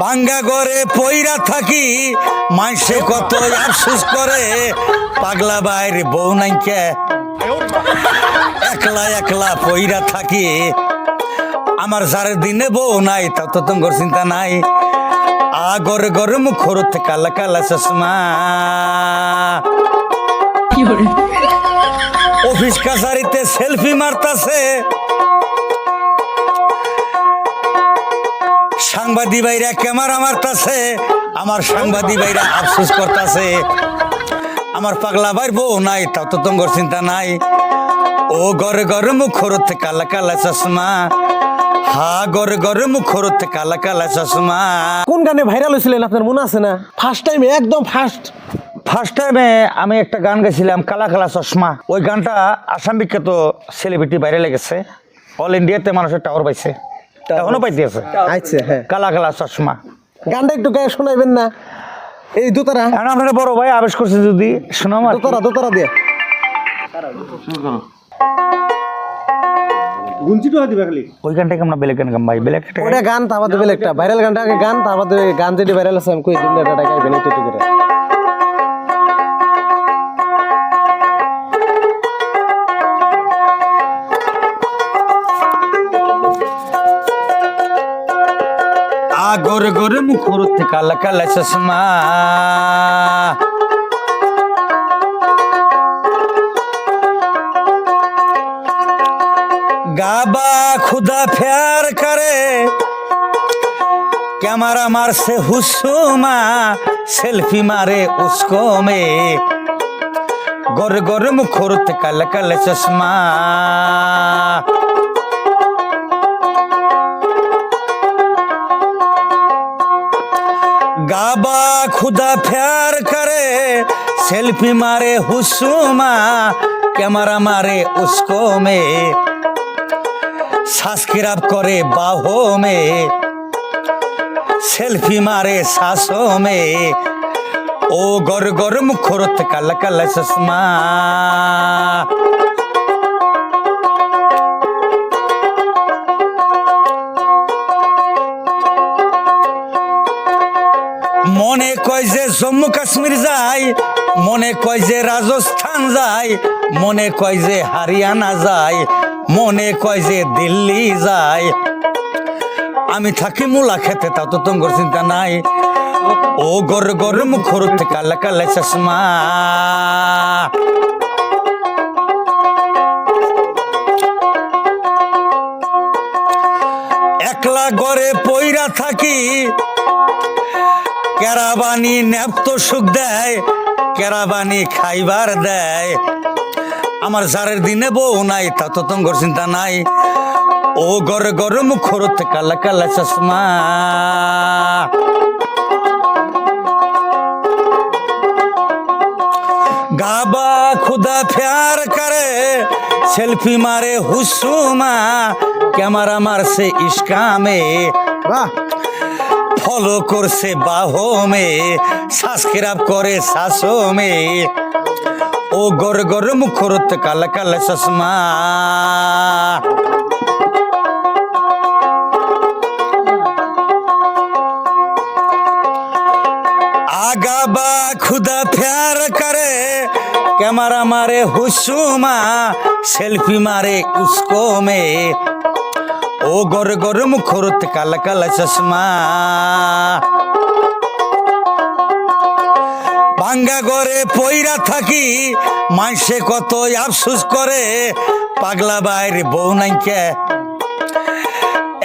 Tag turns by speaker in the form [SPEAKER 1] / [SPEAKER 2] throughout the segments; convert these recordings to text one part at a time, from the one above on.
[SPEAKER 1] ভাঙ্গা ঘরে পইরা থাকি মাইসে কত আফসোস করে পাগলা বাইরে বউ নাইকে একলা একলা পইরা থাকি। আমার যার দিনে বউ নাই তা তো তোমার চিন্তা নাই। আগর গর মুখ হরতে কালা কালা চশমা। অফিস কাছারিতে সেলফি মারতাছে। সাংবাদিক ভাইরা ক্যামেরা মারতাছে আমার সাংবাদিক ভাইরা আফসোস করতাছে। আমার পাগলা ভাইর বউ নাই তা তো তোমার চিন্তা নাই। ও গরে গরে মুখ হরতে কালা কালা চশমা। হা গরে গরে মুখ হরতে কালা কালা চশমা।
[SPEAKER 2] কোন গানে ভাইরাল হয়েছিলেন? আপনার মনে আছে না? ফার্স্ট টাইমে একদম ফার্স্ট
[SPEAKER 1] ফার্স্ট টাইমে আমি একটা গান গেছিলাম কালা কালা চশমা। ওই গানটা আসাম বিখ্যাত সেলিব্রিটি বাইরে লেগেছে অল ইন্ডিয়াতে মানুষের টাওয়ার পাইছে। এখনও পাইতে আছে
[SPEAKER 2] আচ্ছা হ্যাঁ।
[SPEAKER 1] কালা কালা চশমা।
[SPEAKER 2] গানটা একটু গায়ে শোনাইবেন না। এই দোতারা।
[SPEAKER 1] এখন আপনার বড় ভাই আবেশ করছে যদি শোনাম
[SPEAKER 2] দোতারা দোতারা দিয়ে।
[SPEAKER 1] ওই গানটাকে আমরা বেলেগ গান গাম ভাই? বেলেগ একটা
[SPEAKER 2] ওটা গান? ভাইরাল গানটা আগে গান তারপর গান যেটি ভাইরাল আছে আমি কই দিন এটা গাইবেন একটু করে।
[SPEAKER 1] গোর গোর মুখুরত কালা কালা চশমা। গাবা খুদা ফেয়ার করে, ক্যামেরা মারছে হুসুমা, সেলফি মারে উসকো মে। গর গর মুখরত কাল কাল চশমা। গাবা খুদা ফ্যার করে, সেলফি মারে হুসুমা, ক্যামেরা মারে উস্কো মে সাসকিরাব করে বাহো মে সেলফি মারে শাসো মে ও গর গরম খোরত কাল কাল চশমা। মনে কয় যে জম্মু কাশ্মীর যায়, মনে কয় যে রাজস্থান যায়, মনে কয় যে হারিয়ানা যায়, মনে কয় যে দিল্লি যায়। আমি থাকি মূলা খেতে, তাও তো তোমার চিন্তা নাই। ও গর গর মুখর কালা কালা চশমা। একলা গড়ে পইরা থাকি কেরাবানি ন্যাপ্ত সুখ দেয়, কেরাবানি খাইবার দেয়। আমার জারের দিনে বউ নাই, তা তো তোমার চিন্তা নাই। ও গরে গরে মুখরতে কালা কালা চশমা। গাবা খুদা প্যার করে, সেলফি মারে হুসুমা। ক্যামেরা মারছে ইস্কামে।
[SPEAKER 2] বাহ।
[SPEAKER 1] ফলো করছে বাহমে সাসকিরাপ করে শাসমে। ও গর গর মুখরত কালা কালা চশমা। আগাবা খুদা প্যার করে, ক্যামেরা মারে হুসুমা, সেলফি মারে উসকো মে ও গর গর মুখরত কালা কালা চশমা। ভাঙ্গা ঘরে পইরা থাকি, মাইসে কত আফসুস করে, পাগলা বাইরে বউ নাইকে।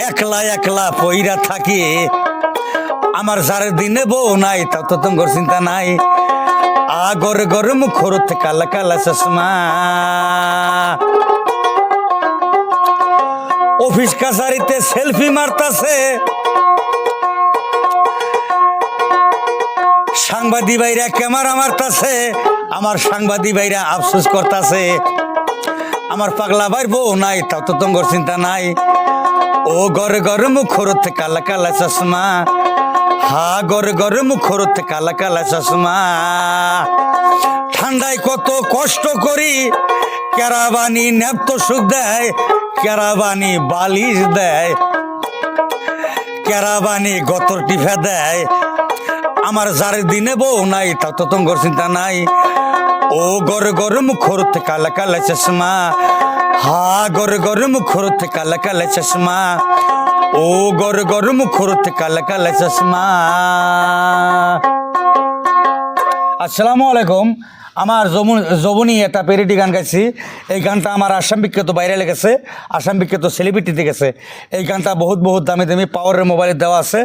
[SPEAKER 1] একলা একলা পইরা থাকি, আমার যার দিনে বউ নাই, তা তো তোমার চিন্তা নাই। আগর গর মুখরত কালা কালা চশমা। অফিস কাছারিতে সেলফি মারতাছে। সাংবাদিক ভাইরা ক্যামেরা মারতাছে, আমার সাংবাদিক ভাইরা আফসোস করতাছে। আমার পাগলা ভাইর বউ নাই তা তো তোমার চিন্তা নাই। ও গরে গরে মুখরতে কালা কালা চশমা, হা গরে গরে মুখরতে কালা কালা চশমা। ঠান্ডায় কত কষ্ট করি কেরাবানি ন্যাপ্ত সুখ দেয়, কেরাবানি বালিশ দেয়, কেরাবানি গতর টিফা দেয়। আমার যার দিনে বউ নাই তা তো তোমার চিন্তা নাই। ও গরে গরে মুখর থেকে কালা কালা চশমা, হা গরে গরে মুখর থেকে কালা কালা চশমা, ও গরে গরে মুখর থেকে কালা কালা চশমা। আসসালামু আলাইকুম। আমার যবনী একটা পেরিটি গান গাইছি। এই গানটা আমার আসাম বিখ্যাত বাইরে লেগেছে আসাম বিখ্যাত সেলিব্রিটিতে গেছে। এই গানটা বহুত বহুত দামি দামি পাওয়ারের মোবাইলে দেওয়া আছে,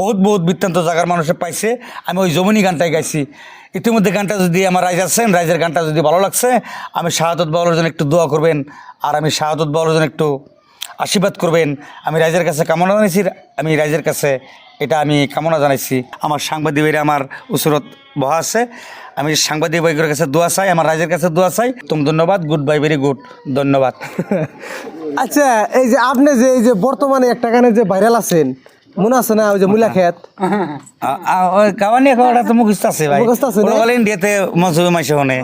[SPEAKER 1] বহুত বহুত বৃত্তান্ত জায়গার মানুষে পাইছে। আমি ওই যমুনী গানটাই গাইছি। ইতিমধ্যে গানটা যদি আমার রাইজ আছেন, রাইজের গানটা যদি ভালো লাগছে, আমি শাহাদত বাউলের জন্য একটু দোয়া করবেন, আর আমি শাহাদত বাউলের জন্য একটু আশীর্বাদ করবেন। আমি রাইজের কাছে কামনা জানাইছি। আমি রাইজের কাছে এটা আমি কামনা জানাইছি। আমার সাংবাদিক ভাইরা আমার উসরত বহা আছে। আমি সাংবাদিক ভাইগুলোর কাছে দোয়া চাই আমার রাইজের কাছে দোয়া চাই। তুমি ধন্যবাদ গুড বাই ভেরি গুড ধন্যবাদ।
[SPEAKER 2] আচ্ছা এই যে আপনি যে এই যে বর্তমানে একটা গানে যে ভাইরাল আছেন মনে আছে না? ওই যে মুলা খেত?
[SPEAKER 1] কাওয়ানি খাওয়াটা তো মুখস্থ আছে ভাই।
[SPEAKER 2] মুখস্থ আছে না?
[SPEAKER 1] ইন্ডিয়াতে মজুবে মাইসে হনে।